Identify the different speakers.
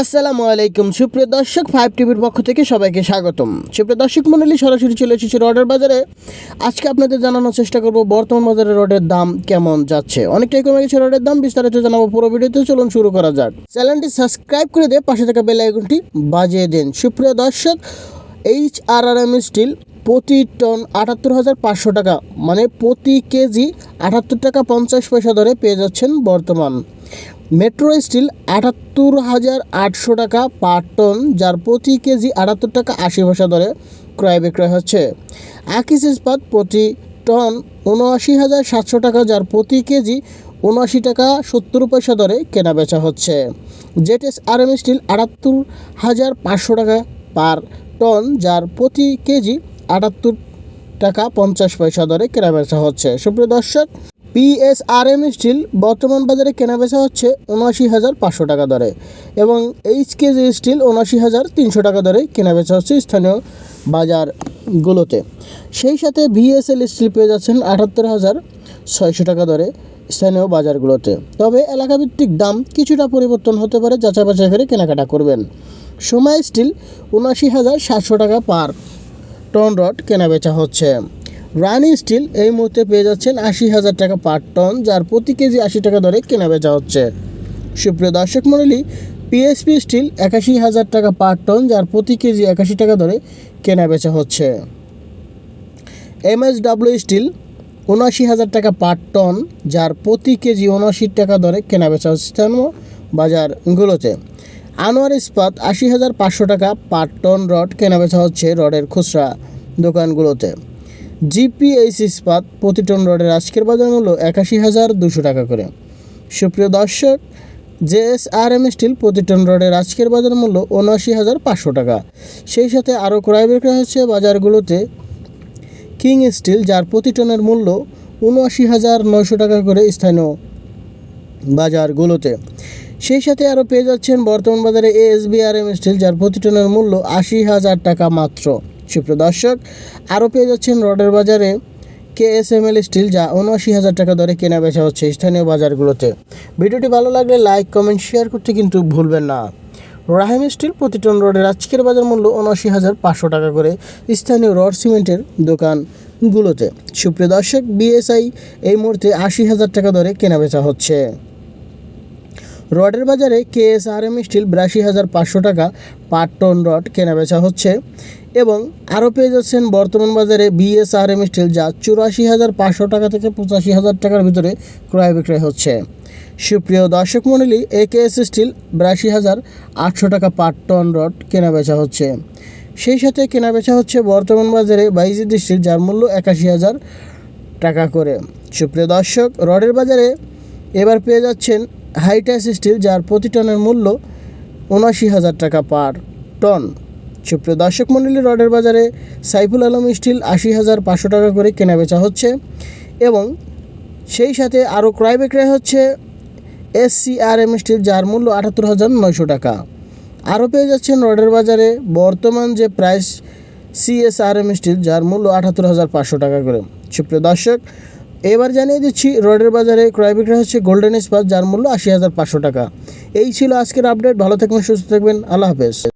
Speaker 1: আসসালামু আলাইকুম। সুপ্রিয় দর্শক ফাইভ টিভির পক্ষ থেকে সবাইকে স্বাগতম। সুপ্রিয় দর্শক মণ্ডলী সরাসরি চলে এসেছি রডের বাজারে। আজকে আপনাদের জানানোর চেষ্টা করব, বর্তমান বাজারে রডের দাম কেমন যাচ্ছে? অনেকটাই কমে গেছে রডের দাম, বিস্তারিত জানাব পুরো ভিডিওতে। চলুন শুরু করা যাক। চ্যানেলটি সাবস্ক্রাইব করে দিয়ে পাশে থাকা বেল আইকনটি বাজিয়ে দিন। সুপ্রিয় দর্শক H R R M steel প্রতি টন আটাত্তর হাজার পাঁচশো টাকা মানে প্রতি কেজি আটাত্তর টাকা পঞ্চাশ পয়সা দরে পেয়ে যাচ্ছেন বর্তমান মেট্রো স্টিল আটাত্তর হাজার আটশো টাকা পার টন, যার প্রতি কেজি আটাত্তর টাকা আশি পয়সা দরে ক্রয় বিক্রয় হচ্ছে। আকিস ইস্পাত প্রতি টন উনআশি হাজার সাতশো টাকা, যার প্রতি কেজি উনআশি টাকা সত্তর পয়সা দরে কেনা বেচা হচ্ছে। জেটেস আর এম স্টিল আটাত্তর হাজার পাঁচশো টাকা পার টন, যার প্রতি কেজি আটাত্তর টাকা পঞ্চাশ পয়সা দরে কেনা বেচা হচ্ছে। সুপ্রিয় দর্শক পিএসআরএম স্টিল বর্তমান বাজারে কেনা বেচা হচ্ছে উনআশি হাজার পাঁচশো টাকা দরে এবং এইচ কেজি স্টিল উনআশি হাজার তিনশো টাকা দরে কেনা বেচা হচ্ছে স্থানীয় বাজারগুলোতে। সেই সাথে ভিএসএল স্টিল পেয়ে যাচ্ছেন আটাত্তর হাজার ছয়শো টাকা দরে স্থানীয় বাজারগুলোতে। তবে এলাকাভিত্তিক দাম কিছুটা পরিবর্তন হতে পারে যাচাই বাছাই করে কেনাকাটা করবেন। সময় স্টিল উনআশি হাজার সাতশো টাকা পার টন রড কেনা বেচা হচ্ছে। রানি স্টিল এই মুহূর্তে পেয়ে যাচ্ছেন আশি হাজার টাকা পার টন, যার প্রতি কেজি আশি টাকা দরে কেনা বেচা হচ্ছে। সুপ্রিয় দর্শক মণ্ডলী পিএসপি স্টিল একাশি হাজার টাকা পার টন, যার প্রতি কেজি একাশি টাকা দরে কেনা বেচা হচ্ছে। এমএসডাব্লিউ স্টিল উনআশি হাজার টাকা পার টন, যার প্রতি কেজি উনআশি টাকা দরে কেনা বেচা হচ্ছে বাজারগুলোতে। আনোয়ার ইস্পাত আশি হাজার পাঁচশো টাকা পার টন রড কেনা বেচা হচ্ছে রডের খুচরা দোকানগুলোতে। জিপিএইচ ইস্পাত প্রতি টন রডের আজকের বাজার মূল্য একাশি হাজার দুশো টাকা করে। সুপ্রিয় দর্শক, জেএসআরএম স্টিল প্রতি টন রডের আজকের বাজার মূল্য উনআশি হাজার পাঁচশো টাকা। সেই সাথে আরও ক্রয় বিক্রয় হচ্ছে বাজারগুলোতে কিং স্টিল, যার প্রতি টনের মূল্য উনআশি হাজার নয়শো টাকা করে স্থানীয় বাজারগুলোতে। সেই সাথে আরও পেয়ে যাচ্ছেন বর্তমান বাজারে এএসবিআরএম স্টিল, যার প্রতি টনের মূল্য আশি হাজার টাকা মাত্র। সুপ্রিয় দর্শক, আরও পেয়ে যাচ্ছেন রডের বাজারে K S M KSML steel, যা উনআশি হাজার টাকা দরে কেনা বেচা হচ্ছে স্থানীয় বাজারগুলোতে। ভিডিওটি ভালো লাগলে লাইক, কমেন্ট, শেয়ার করতে কিন্তু ভুলবেন না। রাহিম স্টিল প্রতি টন রডের আজকের বাজার মূল্য উনআশি হাজার পাঁচশো টাকা করে স্থানীয় রড সিমেন্টের দোকানগুলোতে। সুপ্রিয় দর্শক, বিএসআই এই মুহূর্তে আশি হাজার টাকা দরে কেনা বেচা হচ্ছে। রডের বাজারে কেএসআরএম স্টিল বিরাশি হাজার পাঁচশো টাকা পার টন রড কেনা বেচা হচ্ছে এবং আরও পেয়ে যাচ্ছেন বর্তমান বাজারে বিএসআরএম স্টিল যা চুরাশি হাজার পাঁচশো টাকা থেকে পঁচাশি হাজার টাকার ভিতরে ক্রয় বিক্রয় হচ্ছে। সুপ্রিয় দর্শক মণ্ডলী, একেএস স্টিল বিরাশি হাজার আটশো টাকা পার টন রড কেনা বেচা হচ্ছে। সেই সাথে কেনা বেচা হচ্ছে বর্তমান বাজারে বাইজিদ স্টিল যার মূল্য একাশি হাজার টাকা করে। সুপ্রিয় দর্শক, রডের বাজারে এবার পেয়ে যাচ্ছেন হাইটাস স্টিল, যার প্রতি টনের মূল্য উনআশি হাজার টাকা পার টন। সুপ্রিয় দর্শক মণ্ডলী, রডের বাজারে সাইফুল আলম স্টিল আশি হাজার পাঁচশো টাকা করে কেনা বেচা হচ্ছে এবং সেই সাথে আরও ক্রয় বিক্রয় হচ্ছে S C R M steel, যার মূল্য আটাত্তর হাজার নয়শো টাকা। আরও পেয়ে যাচ্ছেন রডের বাজারে বর্তমান যে প্রাইস সিএসআরএম স্টিল, যার মূল্য আটাত্তর হাজার পাঁচশো টাকা করে। সুপ্রিয় দর্শক এবার জানিয়ে দিচ্ছি রোডের বাজারে ক্রয় বিক্রয় হচ্ছে গোল্ডেন ইস্পাত যার মূল্য আশি হাজার পাঁচশো টাকা। এই ছিল আজকের আপডেট, ভালো থাকবেন, সুস্থ থাকবেন, আল্লাহ হাফেজ।